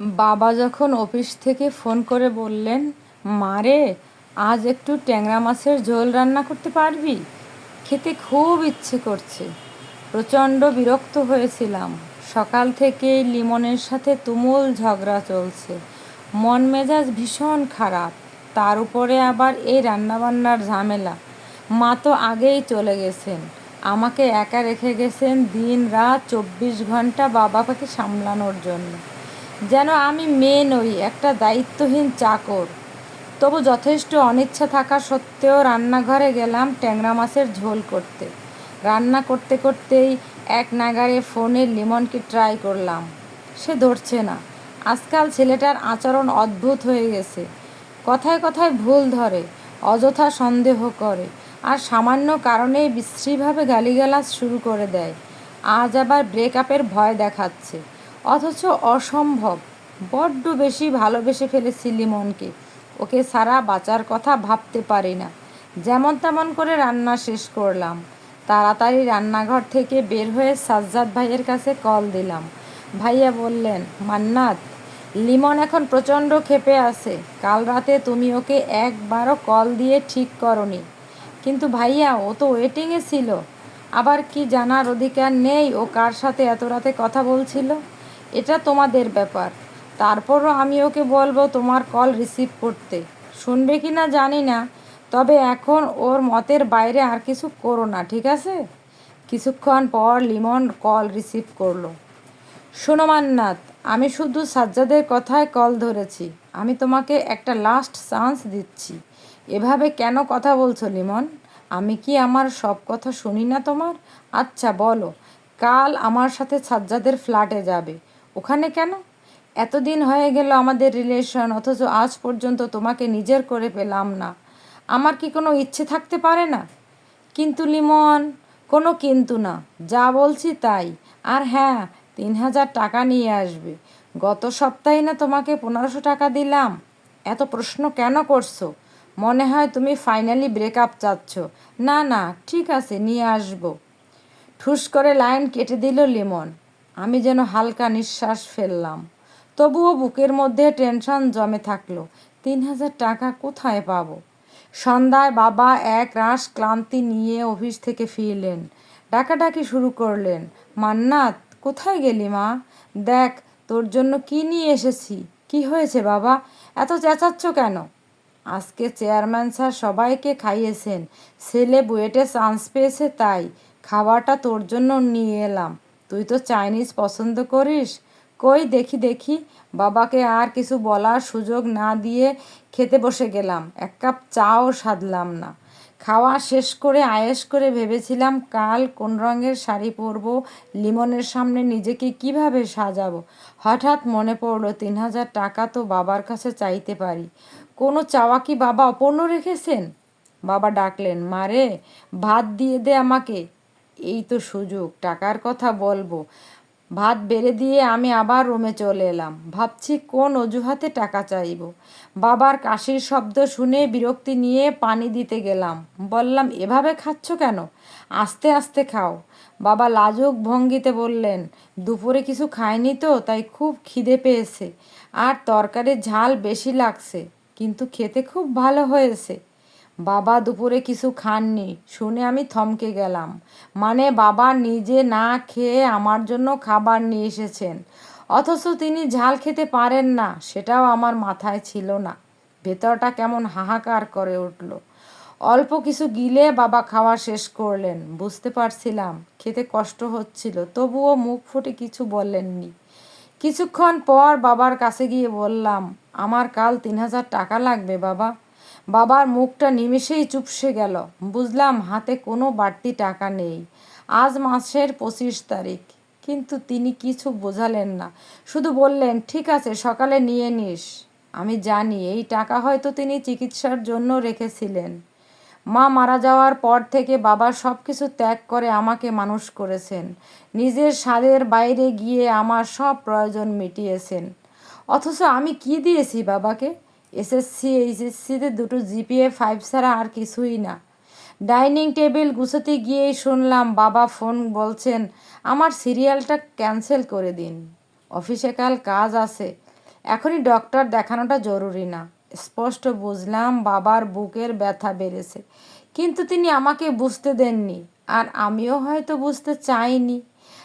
বাবা যখন অফিস থেকে ফোন করে বললেন, মা রে, আজ একটু ট্যাংরা মাছের ঝোল রান্না করতে পারবি? খেতে খুব ইচ্ছে করছে। প্রচণ্ড বিরক্ত হয়েছিলাম। সকাল থেকেই লিমনের সাথে তুমুল ঝগড়া চলছে। মন মেজাজ ভীষণ খারাপ। তার উপরে আবার এই রান্নাবান্নার ঝামেলা। মা তো আগেই চলে গেছেন। আমাকে একা রেখে গেছেন দিন রাত চব্বিশ ঘণ্টা বাবাকে সামলানোর জন্য। যেন আমি মেয়ে নই, একটা দায়িত্বহীন চাকর। তবু যথেষ্ট অনিচ্ছা থাকা সত্ত্বেও রান্নাঘরে গেলাম ট্যাংরা মাছের ঝোল করতে। রান্না করতে করতেই এক নাগারে ফোনে লিমনকে ট্রাই করলাম। সে ধরছে না। আজকাল ছেলেটার আচরণ অদ্ভুত হয়ে গেছে। কথায় কথায় ভুল ধরে, অযথা সন্দেহ করে আর সামান্য কারণেই বিশ্রীভাবে গালিগালাজ শুরু করে দেয়। আজ আবার ব্রেকআপের ভয় দেখাচ্ছে। অথচ অসম্ভব। বড্ড বেশি ভালোবেসে ফেলেছি লিমনকে। ওকে সারা বাঁচার কথা ভাবতে পারি না। যেমন তেমন করে রান্না শেষ করলাম। তাড়াতাড়ি রান্নাঘর থেকে বের হয়ে সাজ্জাদ ভাইয়ের কাছে কল দিলাম। ভাইয়া বললেন, মান্নাত, লিমন এখন প্রচণ্ড ক্ষেপে আছে। কাল রাতে তুমি ওকে একবারও কল দিয়ে ঠিক করনি। কিন্তু ভাইয়া, ও তো ওয়েটিংয়ে ছিল। আবার কি জানার অধিকার নেই? ও কার সাথে এত রাতে কথা বলছিল? এটা তোমাদের ব্যাপার। তারপরও আমি ওকে বলব তোমার কল রিসিভ করতে। শুনবে কি না জানি না, তবে এখন ওর মতের বাইরে আর কিছু করো না, ঠিক আছে? কিছুক্ষণ পর লিমন কল রিসিভ করল। শোনো মান্নাত, আমি শুধু সাজ্জাদের কথায় কল ধরেছি। আমি তোমাকে একটা লাস্ট চান্স দিচ্ছি। এভাবে কেন কথা বলছো লিমন? আমি কি আমার সব কথা শুনি না তোমার? আচ্ছা বলো। কাল আমার সাথে সাজ্জাদের ফ্ল্যাটে যাবে। ওখানে কেন? এতদিন হয়ে গেল আমাদের রিলেশন অথচ আজ পর্যন্ত তোমাকে নিজের করে পেলাম না। আমার কি কোনো ইচ্ছে থাকতে পারে না? কিন্তু লিমন, কোনো কিন্তু না। যা বলছি তাই। আর হ্যাঁ তিন হাজার টাকা নিয়ে আসবে। গত সপ্তাহে না তোমাকে পনেরোশো টাকা দিলাম। এত প্রশ্ন কেন করছ? মনে হয় তুমি ফাইনালি ব্রেকআপ চাচ্ছ। না না, ঠিক আছে, নিয়ে আসব। ঠুস করে লাইন কেটে দিল লিমন। আমি যেন হালকা নিঃশ্বাস ফেললাম। তবুও বুকের মধ্যে টেনশন জমে থাকল। তিন হাজার টাকা কোথায় পাব? সন্ধ্যায় বাবা এক রাস ক্লান্তি নিয়ে অফিস থেকে ফিরলেন। ডাকাডাকি শুরু করলেন। মান্নাত, কোথায় গেলি মা? দেখ, তোর জন্য কি নিয়ে এসেছি? কি হয়েছে বাবা? এত চেঁচাচ্ছ কেন? আজকে চেয়ারম্যান স্যার সবাইকে খাইয়েছেন। ছেলে বুয়েটে চান্স পেয়েছে তাই। খাবারটা তোর জন্য নিয়ে এলাম। তুই তো চাইনিজ পছন্দ করিস? কই দেখি দেখি। বাবাকে আর কিছু বলার সুযোগ না দিয়ে খেতে বসে গেলাম। এক কাপ চাও সাধলাম না। খাওয়া শেষ করে আয়েস করে ভেবেছিলাম, কাল কোন রঙের শাড়ি পরবো, লিমনের সামনে নিজেকে কীভাবে সাজাবো? হঠাৎ মনে পড়ল, তিন হাজার টাকা তো বাবার কাছে চাইতে পারি। কোনো চাওয়া কি বাবা অপূর্ণ রেখেছেন? বাবা ডাকলেন মারে ভাত দিয়ে দে আমাকে। এই তো সুযোগ, টাকার কথা বলব। ভাত বেড়ে দিয়ে আমি আবার রুমে চলে এলাম। ভাবছি কোন অজুহাতে টাকা চাইব। বাবার কাশির শব্দ শুনে বিরক্তি নিয়ে পানি দিতে গেলাম। বললাম, এভাবে খাচ্ছ কেন? আস্তে আস্তে খাও। বাবা লাজুক ভঙ্গিতে বললেন, দুপুরে কিছু খায়নি তো, তাই খুব খিদে পেয়েছে। আর তরকারির ঝাল বেশি লাগছে, কিন্তু খেতে খুব ভালো হয়েছে। বাবা দুপুরে কিছু খাননি, শুনে আমি থমকে গেলাম। মানে বাবা নিজে না খেয়ে আমার জন্য খাবার নিয়ে এসেছেন। অথচ তিনি ঝাল খেতে পারেন না, সেটাও আমার মাথায় ছিল না। ভেতরটা কেমন হাহাকার করে উঠল। অল্প কিছু গিলে বাবা খাওয়া শেষ করলেন। বুঝতে পারছিলাম, খেতে কষ্ট হচ্ছিল, তবুও মুখ ফুটে কিছু বললেননি। কিছুক্ষণ পর বাবার কাছে গিয়ে বললাম, আমার কাল তিন হাজার টাকা লাগবে বাবা। বাবার মুখটা নিমেষেই চুপসে গেল। বুঝলাম হাতে কোনো বাড়তি টাকা নেই। আজ মাসের পঁচিশ তারিখ। কিন্তু তিনি কিছু বোঝালেন না। শুধু বললেন, ঠিক আছে, সকালে নিয়ে নিস। আমি জানি এই টাকা হয়তো তিনি চিকিৎসার জন্য রেখেছিলেন। মা মারা যাওয়ার পর থেকে বাবা সব কিছু ত্যাগ করে আমাকে মানুষ করেছেন। নিজের স্বাদের বাইরে গিয়ে আমার সব প্রয়োজন মিটিয়েছেন। অথচ আমি কি দিয়েছি বাবাকে? এসএসসি এইচএসসিতে দুটো জিপিএ ফাইভ ছাড়া আর কিছুই না। ডাইনিং টেবিল গুছোতে গিয়েই শুনলাম, বাবা ফোন বলছেন, আমার সিরিয়ালটা ক্যান্সেল করে দিন। অফিসে কাল কাজ আছে। এখনই ডক্টর দেখানোটা জরুরি না। স্পষ্ট বুঝলাম, বাবার বুকের ব্যথা বেড়েছে। কিন্তু তিনি আমাকে বুঝতে দেননি, আর আমিও হয়তো বুঝতে চাইনি।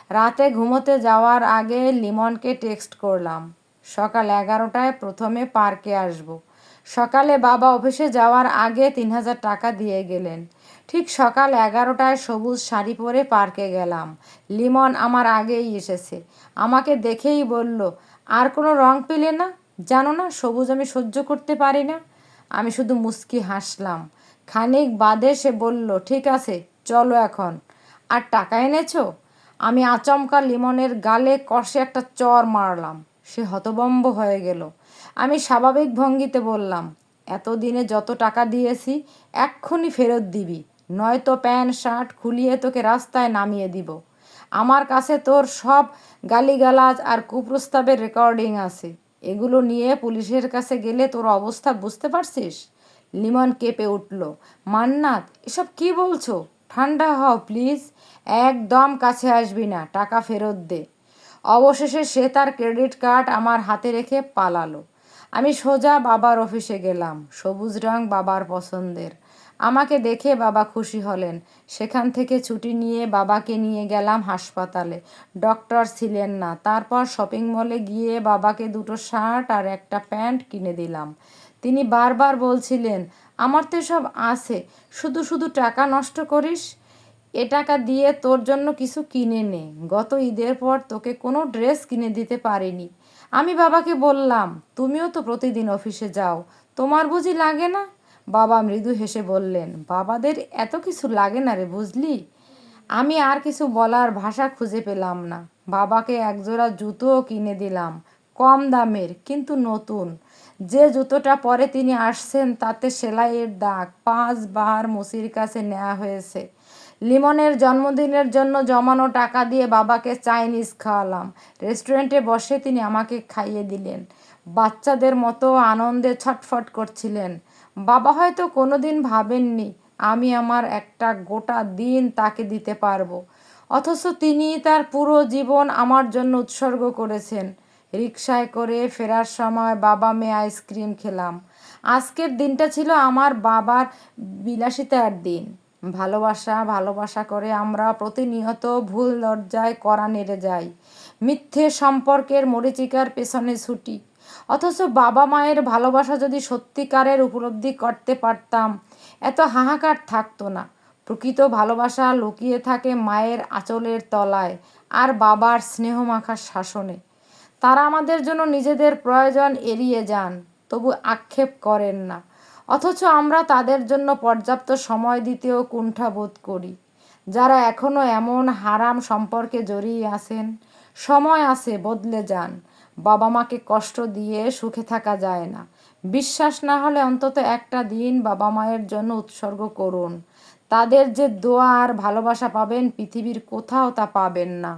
রাতে ঘুমোতে যাওয়ার আগে লিমনকে টেক্সট করলাম সকাল এগারোটায় প্রথমে পার্কে আসব। সকালে বাবা অফিসে যাওয়ার আগে তিন হাজার টাকা দিয়ে গেলেন। ঠিক সকাল এগারোটায় সবুজ শাড়ি পরে পার্কে গেলাম। লিমন আমার আগেই এসেছে। আমাকে দেখেই বলল, আর কোনো রং পেলে না? জানো না, সবুজ আমি সহ্য করতে পারি না। আমি শুধু মুস্কি হাসলাম। খানিক বাদে সে বলল, ঠিক আছে, চলো এখন। আর টাকা এনেছো? আমি আচমকা লিমনের গালে কষে একটা চর মারলাম। সে হতবম্ব হয়ে গেল। আমি স্বাভাবিক ভঙ্গিতে বললাম, এতদিনে যত টাকা দিয়েছি, এক্ষুনি ফেরত দিবি, নয়তো প্যান্ট, শার্ট খুলিয়ে তোকে রাস্তায় নামিয়ে দিব। আমার কাছে তোর সব গালিগালাজ আর কুপ্রস্তাবের রেকর্ডিং আছে। এগুলো নিয়ে পুলিশের কাছে গেলে তোর অবস্থা বুঝতে পারছিস? লিমন কেঁপে উঠল, মান্নাত, এসব কি বলছো? ঠান্ডা হও, প্লিজ। একদম কাছে আসবি না, টাকা ফেরত দে। অবশেষে সে তার ক্রেডিট কার্ড আমার হাতে রেখে পালালো। আমি সোজা বাবার অফিসে গেলাম। সবুজ রং বাবার পছন্দের। আমাকে দেখে বাবা খুশি হলেন। সেখান থেকে ছুটি নিয়ে বাবাকে নিয়ে গেলাম হাসপাতালে। ডক্টর ছিলেন না। তারপর শপিং মলে গিয়ে বাবাকে দুটো শার্ট আর একটা প্যান্ট কিনে দিলাম। তিনি বারবার বলছিলেন, আমার তো সব আছে। শুধু শুধু টাকা নষ্ট করিস? এ টাকা দিয়ে তোর জন্য কিছু কিনে নে। গত ঈদের পর তোকে কোনো ড্রেস কিনে দিতে পারিনি। আমি বাবাকে বললাম, তুমিও তো প্রতিদিন অফিসে যাও। তোমার বুঝি লাগে না? বাবা মৃদু হেসে বললেন, বাবাদের এত কিছু লাগে না রে, বুঝলি? আমি আর কিছু বলার ভাষা খুঁজে পেলাম না। বাবাকে একজোড়া জুতোও কিনে দিলাম, কম দামের, কিন্তু নতুন। যে জুতোটা পরে তিনি আসছেন তাতে সেলাইয়ের দাগ পাঁচবার মুসির কাছে নেওয়া হয়েছে। লিমনের জন্মদিনের জন্য জমানো টাকা দিয়ে বাবাকে চাইনিজ খাওয়ালাম। রেস্টুরেন্টে বসে তিনি আমাকে খাইয়ে দিলেন। বাচ্চাদের মতো আনন্দে ছটফট করছিলেন। বাবা হয়তো কোনো দিন ভাবেননি, আমি আমার একটা গোটা দিন তাকে দিতে পারব। অথচ তিনি তার পুরো জীবন আমার জন্য উৎসর্গ করেছেন। রিক্সায় করে ফেরার সময় বাবা মেয়ে আইসক্রিম খেলাম। আজকের দিনটা ছিল আমার বাবার বিলাসিতার দিন। ভালোবাসা ভালোবাসা করে আমরা প্রতিনিয়ত ভুল দরজায় করা নেড়ে যাই। মিথ্যে সম্পর্কের মরিচিকার পেছনে ছুটি। অথচ বাবা মায়ের ভালোবাসা যদি সত্যিকারের উপলব্ধি করতে পারতাম, এত হাহাকার থাকতো না। প্রকৃত ভালোবাসা লুকিয়ে থাকে মায়ের আঁচলের তলায় আর বাবার স্নেহমাখার শাসনে। তারা আমাদের জন্য নিজেদের প্রয়োজন এড়িয়ে যান, তবু আক্ষেপ করেন না। অথচ আমরা তাদের জন্য পর্যাপ্ত সময় দিতেও কুণ্ঠাবোধ করি। যারা এখনও এমন হারাম সম্পর্কে জড়িয়ে আছেন, সময় আছে বদলে যান। বাবা মাকে কষ্ট দিয়ে সুখে থাকা যায় না। বিশ্বাস না হলে অন্তত একটা দিন বাবা মায়ের জন্য উৎসর্গ করুন। তাদের যে দোয়া আর ভালোবাসা পাবেন, পৃথিবীর কোথাও তা পাবেন না।